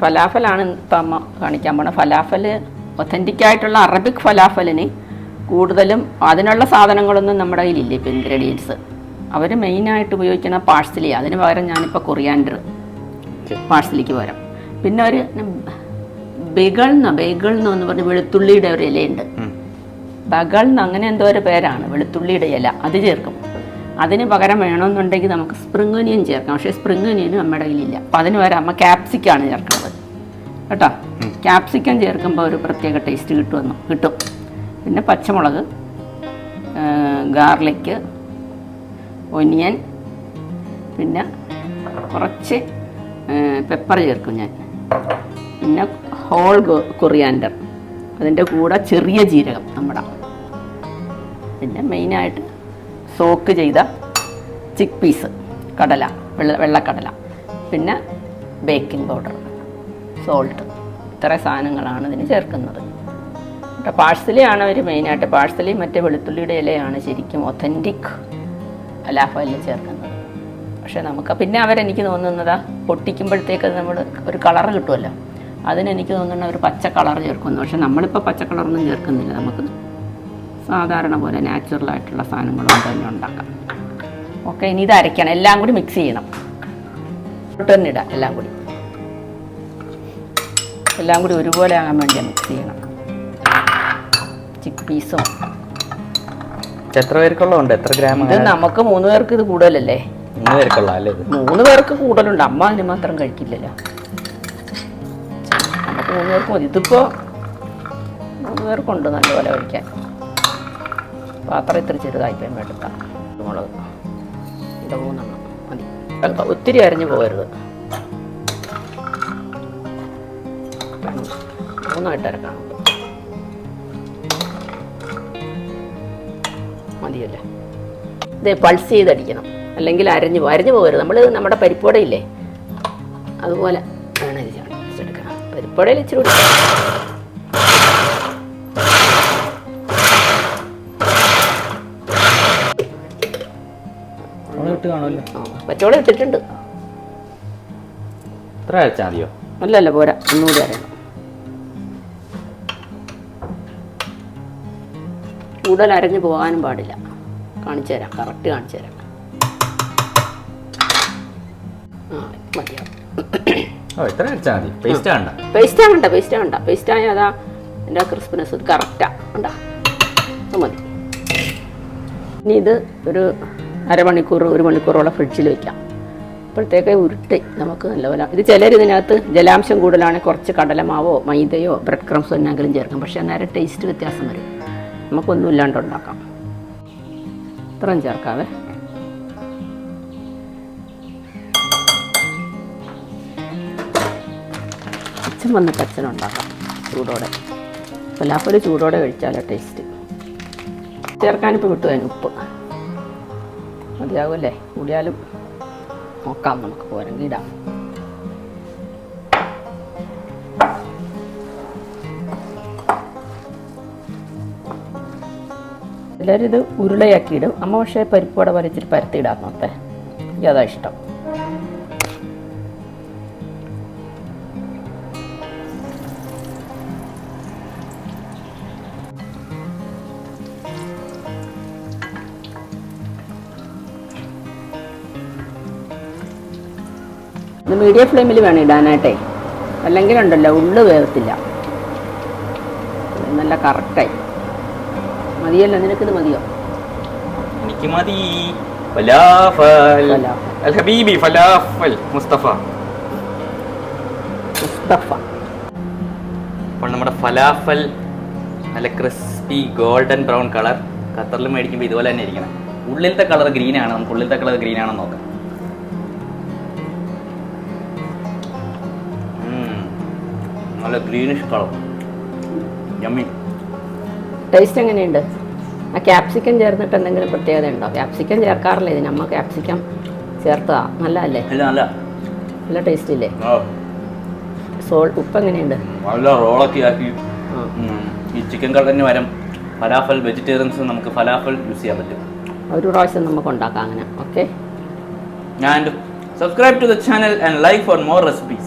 ഫലാഫലാണ് ഇപ്പം അമ്മ കാണിക്കാൻ പോണത് ഫലാഫൽ ഒത്തന്റിക് ആയിട്ടുള്ള അറബിക് ഫലാഫലിന് കൂടുതലും അതിനുള്ള സാധനങ്ങളൊന്നും നമ്മുടെ കയ്യിലില്ല ഇപ്പം ഇൻഗ്രീഡിയൻസ് അവർ മെയിനായിട്ട് ഉപയോഗിക്കുന്ന പാഴ്സലി അതിന് പകരം ഞാനിപ്പോൾ കൊറിയാൻഡർ പാഴ്സലിക്ക് പകരം. പിന്നെ ഒരു ബെഗൾ എന്നോ ബേഗൾ എന്നോ പറഞ്ഞ് വെളുത്തുള്ളിയുടെ ഒരു ഇലയുണ്ട്. ബഗൾ എന്ന് അങ്ങനെ എന്തോ ഒരു പേരാണ് വെളുത്തുള്ളിയുടെ ഇല. അത് ചേർക്കും. അതിന് പകരം വേണമെന്നുണ്ടെങ്കിൽ നമുക്ക് സ്പ്രിംഗ് ഒനിയൻ ചേർക്കാം. പക്ഷേ സ്പ്രിംഗ് ഒനിയനും നമ്മുടെ കയ്യിലില്ല. അപ്പം അതിന് പകരം അമ്മ ക്യാപ്സിക്കാണ് ചേർക്കുന്നത്. കേട്ടോ? ക്യാപ്സിക്കം ചേർക്കുമ്പോൾ ഒരു പ്രത്യേക ടേസ്റ്റ് കിട്ടുമെന്ന് കിട്ടും. പിന്നെ പച്ചമുളക് ഗാർലിക്ക് ഒനിയൻ പിന്നെ കുറച്ച് പെപ്പർ ചേർക്കും ഞാൻ. പിന്നെ ഹോൾ കൊറിയാൻഡർ അതിന്റെ കൂടെ ചെറിയ ജീരകം നമ്മുടെ. പിന്നെ മെയിനായിട്ട് സോക്ക് ചെയ്ത ചിക്ക് പീസ് കടല വെള്ള വെള്ളക്കടല പിന്നെ ബേക്കിംഗ് പൗഡർ സോൾട്ട് ഇത്ര സാധനങ്ങളാണ് ഇതിന് ചേർക്കുന്നത്. കേട്ടോ പാഴ്സലിയാണ് അവർ മെയിനായിട്ട് പാഴ്സലി മറ്റേ വെളുത്തുള്ളിയുടെ ഇലയാണ് ശരിക്കും ഒത്തന്റിക് അലാഫയിൽ ചേർക്കുന്നത്. പക്ഷേ നമുക്ക് പിന്നെ അവരെനിക്ക് തോന്നുന്നതാ പൊട്ടിക്കുമ്പോഴത്തേക്ക് നമ്മൾ ഒരു കളർ കിട്ടുമല്ലോ അതിനെനിക്ക് തോന്നുന്ന ഒരു പച്ച കളർ ചേർക്കുന്നു. പക്ഷെ നമ്മളിപ്പോൾ പച്ച കളറൊന്നും ചേർക്കുന്നില്ല നമുക്ക് സാധാരണ പോലെ നാച്ചുറൽ ആയിട്ടുള്ള സാധനങ്ങളും തന്നെ ഉണ്ടാക്കാം. ഓക്കെ ഇനി ഇത് അരയ്ക്കണം. എല്ലാം കൂടി മിക്സ് ചെയ്യണം. ഇടാം എല്ലാം കൂടി. എല്ലാം കൂടി ഒരുപോലെ ആകാൻ വേണ്ടി മിക്സ് ചെയ്യണം. ചിക്ക് പീസും എത്ര പേർക്കുള്ളതുണ്ട്? എത്ര ഗ്രാം ഇത് നമുക്ക് മൂന്ന് പേർക്ക് ഇത് കൂടുതലല്ലേ? മൂന്ന് പേർക്കുള്ള അല്ലേ ഇത്? മൂന്ന് പേർക്ക് കൂടുതലുണ്ട്. അമ്മ അതിന് മാത്രം കഴിക്കില്ലല്ലോ. നമുക്ക് മൂന്ന് പേർക്ക് മതി. ഇതിപ്പോൾ മൂന്ന് പേർക്കുണ്ട് നല്ലപോലെ കഴിക്കാൻ. പാത്രം ഇത്ര ചെറുതായിപ്പോയി എടുക്കാം. മുളക്. ഇത് മൂന്നെണ്ണം. മതി. ഒത്തിരി അരഞ്ഞു പോകരുത്. മൂന്നായിട്ട് അരക്കണം മതിയല്ലേ? ഇത് പൾസ് ചെയ്തടിക്കണം. അല്ലെങ്കിൽ അരഞ്ഞു പോകും അരഞ്ഞു പോകരുത്. നമ്മൾ നമ്മുടെ പരിപ്പോടയില്ലേ അതുപോലെ വേണം ഇത് ചാടിച്ചെടുക്കണം പരിപ്പോടയിൽ ഇച്ചിരി ഇട്ട് കാണുമല്ലോ. പച്ചോളം ഇട്ടിട്ടുണ്ട്. ഇത്ര അയച്ചാൽ മതിയോ? അല്ലല്ല പോരാ. ഒന്നുകൂടി അറിയണം കൂടുതൽ അരഞ്ഞു പോകാനും പാടില്ല. കാണിച്ചു തരാം. കറക്റ്റ് കാണിച്ചു തരാം. ആ മതിയാവും. അരച്ചാൽ മതി. പേസ്റ്റ് ആണ്ട പേസ്റ്റ് ആകണ്ട പേസ്റ്റ് ആകണ്ട പേസ്റ്റ് ആയാൽ അതാ എന്റെ ക്രിസ്പിനെസ് കറക്റ്റാ ഉണ്ടാ അത് മതി. ഇനി ഇത് ഒരു അരമണിക്കൂർ ഒരു മണിക്കൂറോളം ഫ്രിഡ്ജിൽ വെക്കാം. അപ്പോഴത്തേക്ക് ഉരുട്ടി നമുക്ക് നല്ലപോലെ. ഇത് ചിലർ ഇതിനകത്ത് ജലാംശം കൂടുതലാണെങ്കിൽ കുറച്ച് കടലമാവോ മൈദയോ ബ്രെഡ് ക്രംസോ എന്നെങ്കിലും ചേർക്കും. പക്ഷേ അന്നേരം ടേസ്റ്റ് വ്യത്യാസം വരും. നമുക്കൊന്നും ഇല്ലാണ്ട് ഉണ്ടാക്കാം. ഇത്രയും ചേർക്കാവേ. അച്ഛൻ വന്നിട്ട് അച്ഛൻ ഉണ്ടാക്കാം ചൂടോടെ. ഫലാഫൽ ചൂടോടെ കഴിച്ചാലോ ടേസ്റ്റ് ചേർക്കാനിപ്പോൾ വിട്ടു അതിന് ഉപ്പ്. മതിയാകുമല്ലേ കൂടിയാലും നോക്കാം നമുക്ക് പോരെങ്കിൽ ഇടാം. എല്ലാവരും ഇത് ഉരുളയാക്കി ഇടും അമ്മ പക്ഷേ പരിപ്പോടെ വട പരത്തിയിടാൻ നോത്തെ എനിക്ക് അതാ ഇഷ്ടം. ഇത് മീഡിയം ഫ്ലെയിമിൽ വേണം ഇടാനായിട്ടേ. അല്ലെങ്കിൽ ഉണ്ടല്ലോ ഉള്ളു വേർത്തില്ല നല്ല കറക്റ്റായി. മതിയല്ലോ നിനക്കിത് മതിയോ? എനിക്ക് മതി. അൽ ഹബീബി ഫലാഫൽ. മുസ്തഫ. മുസ്തഫ. അപ്പോൾ നമ്മുടെ ഫലാഫൽ നല്ല ക്രിസ്പി ഗോൾഡൻ ബ്രൗൺ കളർ. ഖത്തറിൽ മേടിക്കുമ്പോൾ ഇതുപോലെ തന്നെ ഇരിക്കണം. ഉള്ളിലത്തെ കളർ ഗ്രീൻ ആണ് നമുക്ക് ഉള്ളിലത്തെ കളർ ഗ്രീൻ ആണെന്ന് നോക്കാം. നല്ല ഗ്രീനിഷ് കളർ യമ്മി ടേസ്റ്റ് എങ്ങനെയുണ്ട്? ആ ക്യാപ്സിക്കം ചേർന്നിട്ട് എന്തെങ്കിലും പ്രത്യേകത ഉണ്ടോ? ക്യാപ്സിക്കം ചേർക്കാറില്ല ഇതിന്? അമ്മ ക്യാപ്സിക്കം ചേർത്തതാ. നല്ല അല്ലേ നല്ല. ടേസ്റ്റ് ഇല്ലേ? സോൾട്ട് സോൾ ഉപ്പ് എങ്ങനെയുണ്ട്? നല്ല റോളൊക്കെ ആക്കി. ഈ ചിക്കൻ കടലിന് വരം ഫലാഫൽ വെജിറ്റേറിയൻസ് നമുക്ക് ഫലാഫൽ യൂസ് ചെയ്യാൻ പറ്റും. ഒരു പ്രാവശ്യം നമുക്ക് ഉണ്ടാക്കാം അങ്ങനെ. Okay And subscribe to the channel and like for more recipes.